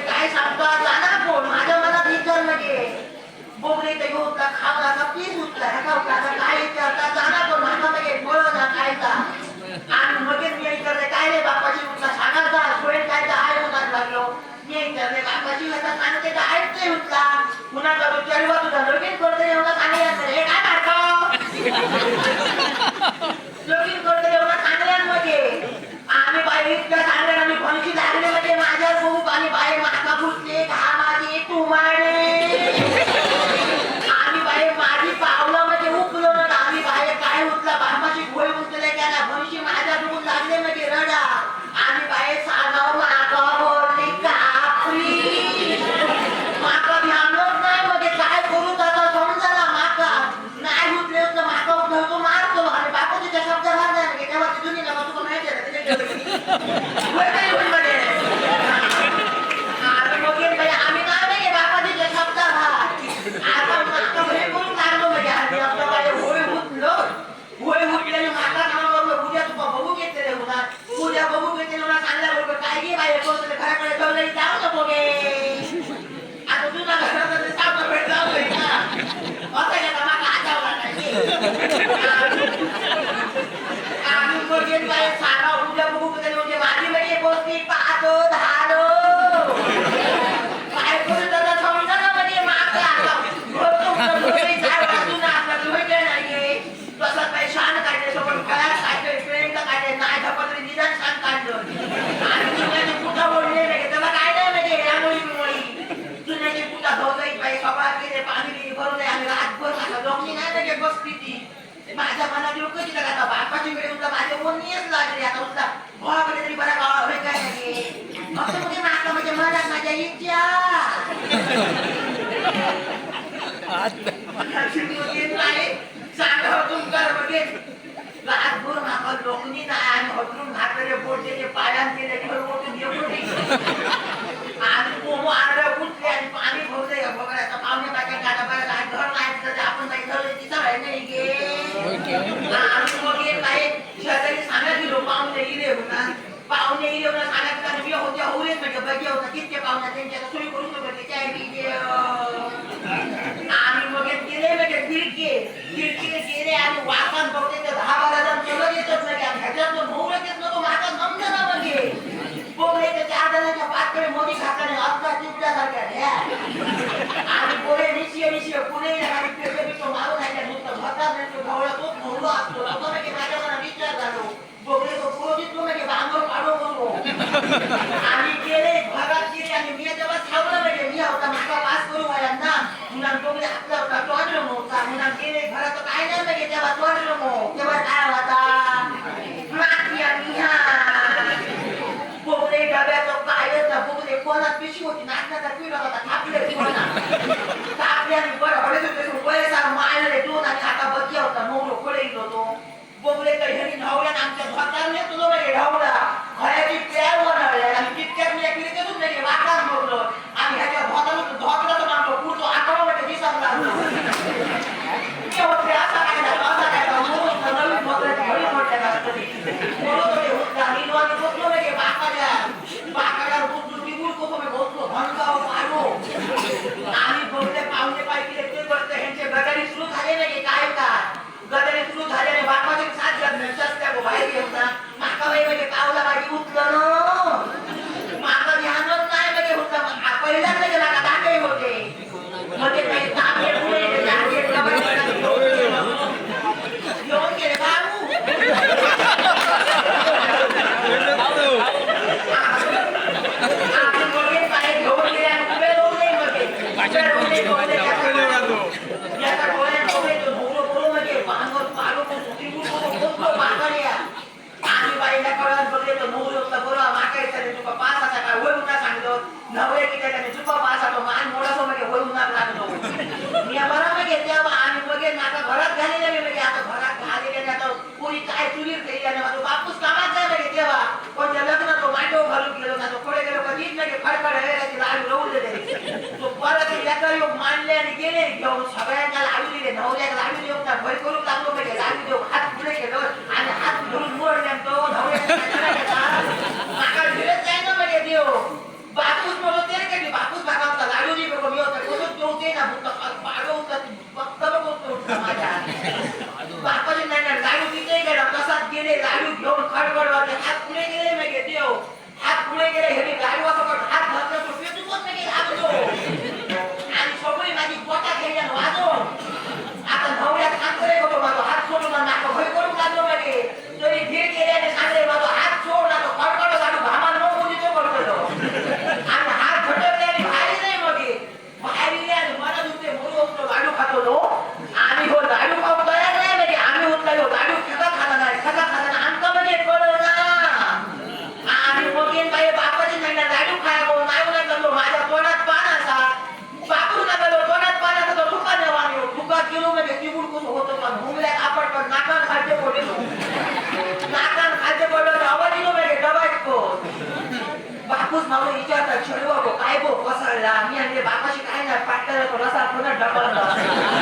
काय सांगतो माझ्या मनात विचारलं गे बोगले तर घेऊन का? पीस उठला काय विचारता जाणार कोण? माझा मागे बोलवता खायचा. आणि काय रे बापाची उठला सांगायचा सोयेल काय तर आहे उन्हात लागलो. सांगते तर आहेच नाही उठला उन्हात तुझा लगेच करते एवढा सांगायचं हे काय आईच्या मनात येऊ कशी लागत बापाची वेळ होता माझे ओनीच लागली. आता होता तरी बरा गावा म्हणजे मागला इच्छा. चांगलं तुमकार म्हणजे लाखभर मागं लोकनी नाही आणि हटून घातलेले बोट त्याचे पाहुणे एवढं सांगत मी होत्या होऊ येत म्हणजे बघे होता. तितके पाहुणा त्यांच्या सोयी करून म्हणजे त्या आम्ही मग गेले म्हणजे तिरके तिरके गेले आणि वाचन बघते तर दहा बारा जण चलत येतच नाही ह्याच्यात बहुरत येत नव्हतो माझा समजा ना म्हणजे पोगले तर चार जणांच्या पाचकडे मोदी खाकाने असता चिपल्यासारख्या ह्या आणि पोळे निशिय निशिय पुणे आणि पेटो बिटो मारून ह्याच्या नुसतं भरतात नाही तो ढवळा तोच भोवला असतो माझ्या मनात विचार झालो. आम्ही केले घरात केले आणि मी जेव्हा सावला वेळे मी होता माझा वास करू वायांना मुलां कोणी आपला होता तोडलो नव्हता मुलां गेले घरात काय नाही लगे तेव्हा तोडलो मग तेव्हा काय होता माती आणि हा बोबडे डब्याचा पायच ना बोबडे कोणात पिशी होती नाचण्याचा पिढा होता थापले कोणा थापले आणि बरं हळद होते पैसा मायले दोन आणि आता बघिया होता मोगलो खोळे होतो बोबडे कडे हरी ढावल्या आमच्या घरात नेतो बघे ढावला होते. सांगतो कोळे गेलो का इथलं की फडफड आहे तिला आम्ही रवले तो परत एका योग मांडले आणि गेले घेऊन सगळ्यांना लावलेले नवऱ्याला मुंबई गेले हे गाडी मला विचारतात छोडू बाबू काय भाऊ कसा आम्ही आणि बाबाशी काय नाही पाटला थोडासा आपण डबल